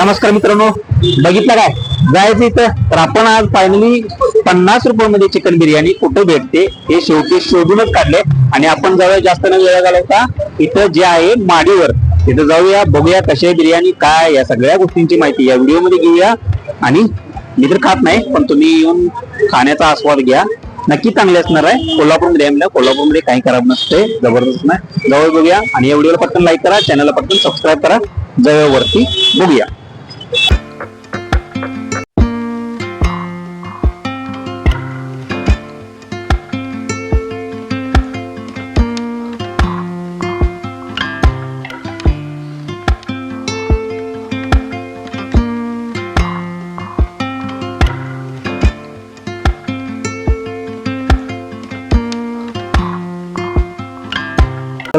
नमस्कार मित्रांनो बघितलं काय? जायचं इथं. तर आपण आज फायनली पन्नास रुपयामध्ये चिकन बिर्याणी कुठं भेटते हे शेवटी शोधूनच काढले. आणि आपण जाऊया जास्त न वेळ घालवता इथं जे आहे माडीवर. तिथं जाऊया बघूया कशी आहे बिर्याणी काय या सगळ्या गोष्टींची माहिती या व्हिडिओमध्ये घेऊया. आणि मी तर खात नाही पण तुम्ही येऊन खाण्याचा आस्वाद घ्या. नक्की चांगले असणार आहे. कोल्हापूरमध्ये आहे कोल्हापूरमध्ये काही खराब नसते जबरदस्त नाही. जवळ बघूया. आणि या व्हिडिओला पटकन लाईक करा चॅनलला पटकन सबस्क्राईब करा. जवळवरती बघूया.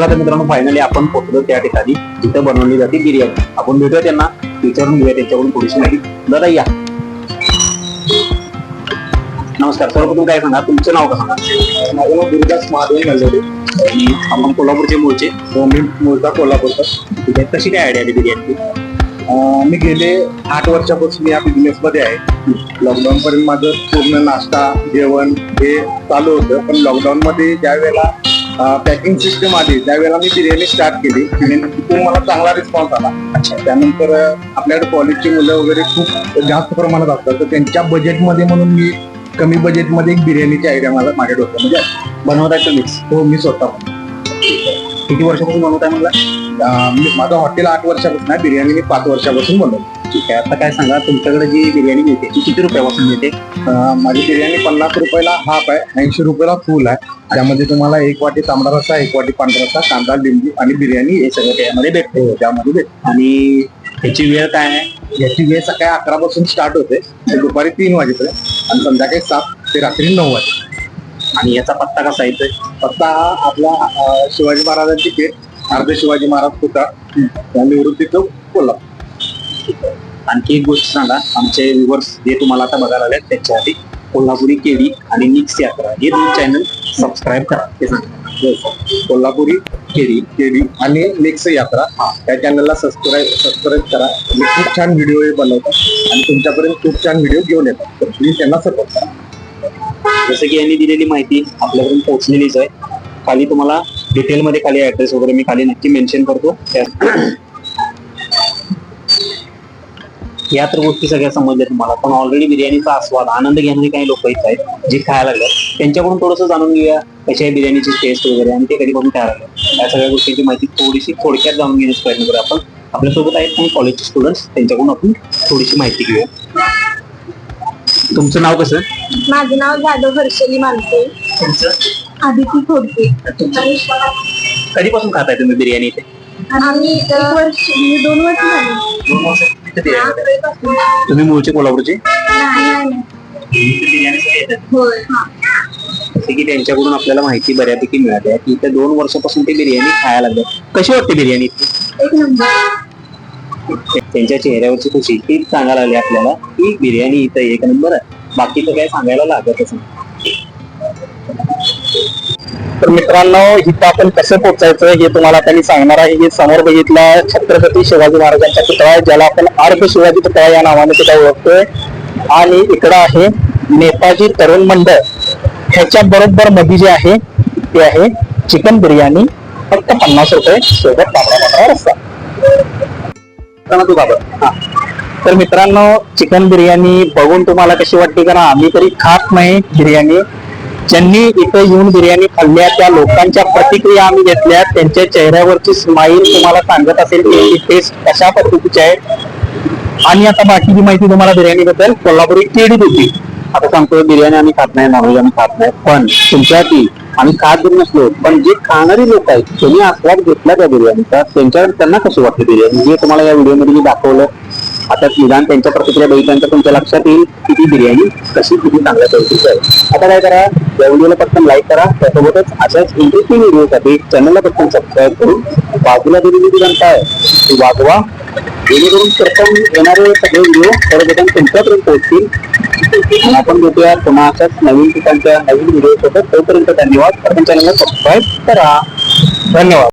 चला तर मित्रांनो फायनली आपण पोहोचलो त्या ठिकाणी. जिथं बनवली जाते बिर्याणी. आपण भेटूया त्यांना. विचारून घेऊया त्यांच्याकडून थोडीशी माहिती. दादा या. नमस्कार. सर्वप्रथम काय सांगा? तुमचं नाव का सांगा? माझं नाव दुर्गास महादेव नलवडे. आणि आपण कोल्हापूरचे मूळचे मी मूळचा कोल्हापूरचा. ठीक आहे. कशी काय आयडिया आली बिर्याणी मी गेले आठ वर्षापासून या बिझनेस मध्ये आहे. लॉकडाऊन पर्यंत माझं पूर्ण नाश्ता जेवण हे चालू होतं. पण लॉकडाऊन मध्ये ज्या वेळेला पॅकिंग सिस्टम आली. त्यावेळेला मी बिर्याणी स्टार्ट केली आणि तिथून मला चांगला रिस्पॉन्स आला. अच्छा त्यानंतर आपल्याकडे कॉलेजची मुलं वगैरे खूप जास्त प्रमाणात असतात. तर त्यांच्या बजेटमध्ये म्हणून मी कमी बजेटमध्ये एक बिर्याणीची आयडिया मला माझ्या डोक्यात म्हणजे बनवताय तुम्हीच हो मी स्वतः किती वर्षापासून बनवताय म्हणला माझं हॉटेल आठ वर्षापासून आहे बिर्याणी मी पाच वर्षापासून बनवतो ठीक आहे आता काय सांगा तुमच्याकडे जी बिर्याणी मिळते ती किती रुपयापासून मिळते? माझी बिर्याणी पन्नास रुपयाला हाफ आहे ऐंशी रुपयाला फुल आहे. त्यामध्ये तुम्हाला एक वाटी तांबडा रस्सा एक वाटी पांढरा रस्सा कांदा लिंबू आणि बिर्याणी हे सगळं त्यामध्ये भेटते त्यामध्ये भेटते. आणि त्याची वेळ काय आहे? याची वेळ सकाळी अकरा पासून स्टार्ट होते ते दुपारी तीन वाजेपर्यंत आणि संध्याकाळी सात ते रात्री नऊ वाजे आणि याचा पत्ता कसा येतोय पत्ता हा आपला शिवाजी महाराजांची पेठ अर्ध शिवाजी महाराज पुतळा त्या निवृत्ती चौक कोल्हापूर. आणखी एक गोष्ट सांगा आमचे व्ह्युअर्स जे तुम्हाला आता बघायला आले त्याच्यासाठी कोल्हापुरी केडी आणि निक्स यात्रा हे दोन चॅनल सबस्क्राईब करा. ते सांगा. हो, हो. कोल्हापुरी केडी केडी आणि निक्स यात्रा त्या चॅनलला सबस्क्राईब सबस्क्राईब करा. खूप छान व्हिडिओ बनवतात आणि तुमच्यापर्यंत खूप छान व्हिडिओ घेऊन येतात तर प्लीज त्यांना सपोर्ट करा. जसं की यांनी दिलेली माहिती आपल्याकडून पोहोचलेलीच आहे. खाली तुम्हाला डिटेलमध्ये खाली ऍड्रेस वगैरे मी खाली नक्की मेन्शन करतो. या तर गोष्टी सगळ्या समजल्या तुम्हाला. पण ऑलरेडी बिर्याणीचा आस्वाद आनंद घेणारे काही लोक इथं आहेत जे खायला लागले. त्यांच्याकडून थोडंसं जाणून घेऊया कशी आहे बिर्याणीची टेस्ट वगैरे आणि ते कधी करून खायला लागले. या सगळ्या गोष्टींची माहिती थोडीशी थोडक्यात जाणून घेण्याचा प्रयत्न करूया आपण. आपल्यासोबत आहेत पण कॉलेजचे स्टुडंट्स त्यांच्याकडून आपण थोडीशी माहिती घेऊया. तुमचं नाव कसं? माझं नाव जाधव हर्षली मानते तुमचं? आदिती खोडके. कधीपासून खाताय तुम्ही बिर्याणी इथे? आम्ही एक वर्ष दोन वर्ष झाली. दोन वर्ष इथे बिर्याणी खाताय. पासून. तुम्ही मूळचे कोल्हापूरचे? नाही, नाही, नाही. बिर्याणीसाठी येतात. होय. हा. जसे की त्यांच्याकडून आपल्याला माहिती बऱ्यापैकी मिळाली आहे की इथे दोन वर्षापासून ते बिर्याणी खायला लागले. कशी वाटते बिर्याणी इथली? एक नंबर. त्यांच्या चेहऱ्यावरची खुशी तीच सांगायला आली आपल्याला. की बिर्याणी इथं एक नंबर आहे. बाकीचं काय सांगायला लागतच नाही. तर मित्रांनो इथं आपण कसं पोहोचायचं हे तुम्हाला त्यांनी सांगणार आहे. हे समोर बघितला छत्रपती शिवाजी महाराजांचा पुतळा आहे ज्याला आपण अर्ध शिवाजी पुतळा या नावाने सुद्धा ओळखतोय. आणि इकडं आहे नेताजी तरुण मंडळ. ह्याच्या बरोबर मध्ये जे आहे ते आहे चिकन बिर्याणी. फक्त पन्नास रुपये सोबत पापडा पापडा रस्ता चला तू बाबा तर मित्रांनो चिकन बिर्याणी बघून तुम्हाला कशी वाटते कारण आम्ही तरी खात नाही बिर्याणी. ज्यांनी इथे येऊन बिर्याणी खाल्ल्या त्या लोकांच्या प्रतिक्रिया आम्ही घेतल्या त्यांच्या चेहऱ्यावरची स्माईल तुम्हाला सांगत असेल की टेस्ट कशा पद्धतीची आहे. आणि आता बाकीची माहिती तुम्हाला बिर्याणी बद्दल कोल्हापुरी केडी होती आता सांगतो बिर्याणी आम्ही खात नाही नॉनव्हेज आम्ही खात नाही. पण तुमच्यासाठी आम्ही खात जरी नसलो पण जे खाणारी लोक आहेत त्यांनी आस्वाद घेतला त्या बिर्याणीचा. त्यांच्या त्यांना कसं वाटतं बिर्याणी? जे तुम्हाला या व्हिडिओमध्ये मी दाखवलं आता निदान त्यांच्या प्रतिक्रिया बघितल्यानंतर तुमच्या लक्षात येईल की ती बिर्याणी कशी किती चांगल्या पद्धतीची आहे. आता काय करा या व्हिडिओला पटकन लाईक करा. त्यासोबतच अशाच इंटरेस्टिंग व्हिडिओसाठी चॅनलला पटकन सबस्क्राईब करून बाजूला दिलेली जी घंटा आहे ती वाजवा. जेणेकरून प्रथम म्हणजे येणारे सगळे व्हिडिओ सर्वप्रथम तुमच्यापर्यंत पोहोचतील. आपण भेटूया पुन्हा अशाच नवीन ठिकाणच्या नवीन व्हिडिओ सोबत तोपर्यंत धन्यवाद. आपण चॅनलला सबस्क्राईब करा. धन्यवाद.